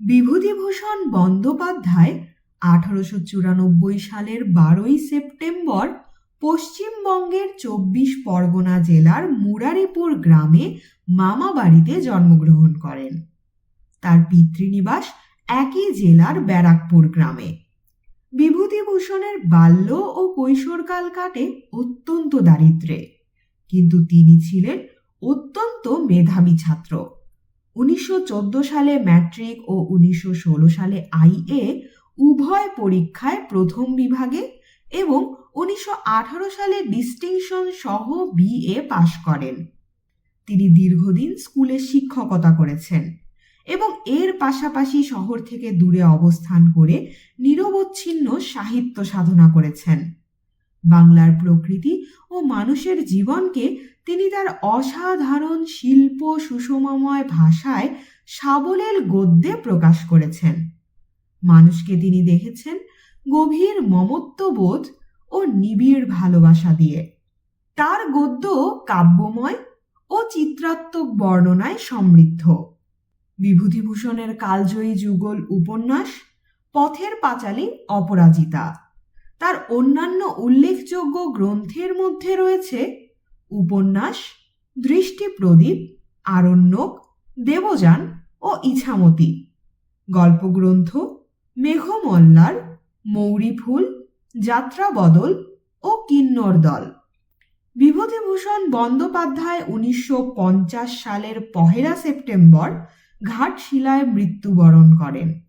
বিভূতিভূষণ বন্দ্যোপাধ্যায় আঠারোশো চুরানব্বই সালের বারোই সেপ্টেম্বর পশ্চিমবঙ্গের চব্বিশ পরগনা জেলার মুরারিপুর গ্রামে মামা বাড়িতে জন্মগ্রহণ করেন। তার পিতৃনিবাস একই জেলার ব্যারাকপুর গ্রামে। বিভূতিভূষণের বাল্য ও কৈশোরকাল কাটে অত্যন্ত দারিদ্রে কিন্তু তিনি ছিলেন অত্যন্ত মেধাবী ছাত্র। উনিশশো চোদ্দ সালে ম্যাট্রিক ও উনিশশো ষোলো সালে আইএ উভয় পরীক্ষায় প্রথম বিভাগে এবং উনিশশো আঠারো সালে ডিস্টিংশন সহ বিএ পাশ করেন। তিনি দীর্ঘদিন স্কুলে শিক্ষকতা করেছেন এবং এর পাশাপাশি শহর থেকে দূরে অবস্থান করে নিরবচ্ছিন্ন সাহিত্য সাধনা করেছেন। বাংলার প্রকৃতি ও মানুষের জীবনকে তিনি তার অসাধারণ শিল্প সুষমাময় ভাষায় সাবলীল গদ্যে প্রকাশ করেছেন। মানুষকে তিনি দেখেছেন গভীর মমত্ববোধ ও নিবিড় ভালোবাসা দিয়ে। তার গদ্য কাব্যময় ও চিত্রাত্মক বর্ণনায় সমৃদ্ধ। বিভূতিভূষণের কালজয়ী যুগল উপন্যাস পথের পাঁচালী অপরাজিতা। তার অন্যান্য উল্লেখযোগ্য গ্রন্থের মধ্যে রয়েছে উপন্যাস দৃষ্টিপ্রদীপ আরণ্যক, দেবযান ও ইছামতি। গল্পগ্রন্থ, মেঘমল্লার মৌরি ফুল যাত্রা বদল ও কিন্নর দল। বিভূতিভূষণ বন্দ্যোপাধ্যায় উনিশশো পঞ্চাশ সালের পহেলা সেপ্টেম্বর ঘাটশিলায় মৃত্যুবরণ করেন।